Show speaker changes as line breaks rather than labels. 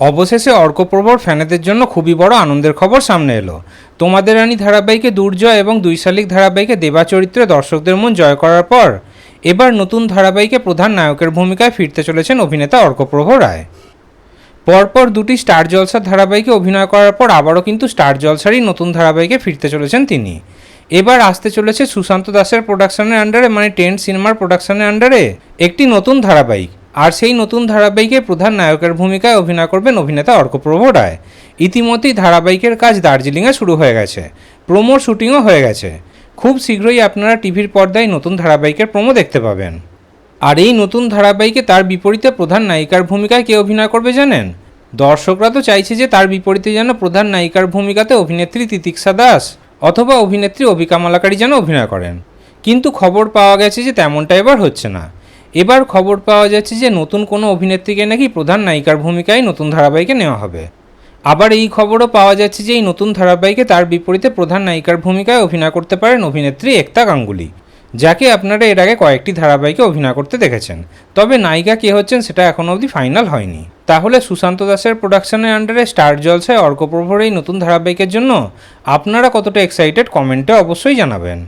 অবশেষে অর্কপ্রভর ফ্যানেদের জন্য খুবই বড় আনন্দের খবর সামনে এলো। তোমাদের রানী ধারাবাহিকে দুর্জয় এবং দুই শালিক ধারাবাহিকে দেবা চরিত্রে দর্শকদের মন জয় করার পর, এবার নতুন ধারাবাহিকে প্রধান নায়কের ভূমিকায় ফিরতে চলেছেন অভিনেতা অর্কপ্রভ রায়। পরপর দুটি স্টার জলসার ধারাবাহিকে অভিনয় করার পর আবারও কিন্তু স্টার জলসারই নতুন ধারাবাহিকে ফিরতে চলেছেন তিনি। এবার আসতে চলেছে সুশান্ত দাসের প্রোডাকশনের আন্ডারে মানে টেন্ট সিনেমার প্রোডাকশনের আন্ডারে একটি নতুন ধারাবাহিক। আর সেই নতুন ধারাবাহিকে প্রধান নায়কের ভূমিকায় অভিনয় করবেন অভিনেতা অর্কপ্রভ রায়। ইতিমধ্যেই ধারাবাহিকের কাজ দার্জিলিংয়ে শুরু হয়ে গেছে। প্রোমোর শুটিংও হয়ে গেছে। খুব শীঘ্রই আপনারা টিভির পর্দায় নতুন ধারাবাহিকের প্রোমো দেখতে পাবেন। আর এই নতুন ধারাবাহিকে তার বিপরীতে প্রধান নায়িকার ভূমিকায় কে অভিনয় করবে জানেন? দর্শকরা তো চাইছে যে তার বিপরীতে যেন প্রধান নায়িকার ভূমিকাতে অভিনেত্রী তিতিক্ষা দাস অথবা অভিনেত্রী অভিকা মালাকারী যেন অভিনয় করেন। কিন্তু খবর পাওয়া গেছে যে তেমনটা এবার হচ্ছে না। এবার খবর পাওয়া যাচ্ছে যে নতুন কোনো অভিনেত্রীকে নাকি প্রধান নায়িকার ভূমিকায় নতুন ধারাবাহিকে নেওয়া হবে। আবার এই খবরও পাওয়া যাচ্ছে যে এই নতুন ধারাবাহিকে তার বিপরীতে প্রধান নায়িকার ভূমিকায় অভিনয় করতে পারেন অভিনেত্রী একতা গাঙ্গুলি, যাকে আপনারা এর আগে কয়েকটি ধারাবাহিকে অভিনয় করতে দেখেছেন। তবে নায়িকা কে হচ্ছেন সেটা এখনও অবধি ফাইনাল হয়নি। তাহলে সুশান্ত দাসের প্রোডাকশনের আন্ডারে স্টার জলসায় অর্কপ্রভর এই নতুন ধারাবাহিকের জন্য আপনারা কতটা এক্সাইটেড কমেন্টে অবশ্যই জানাবেন।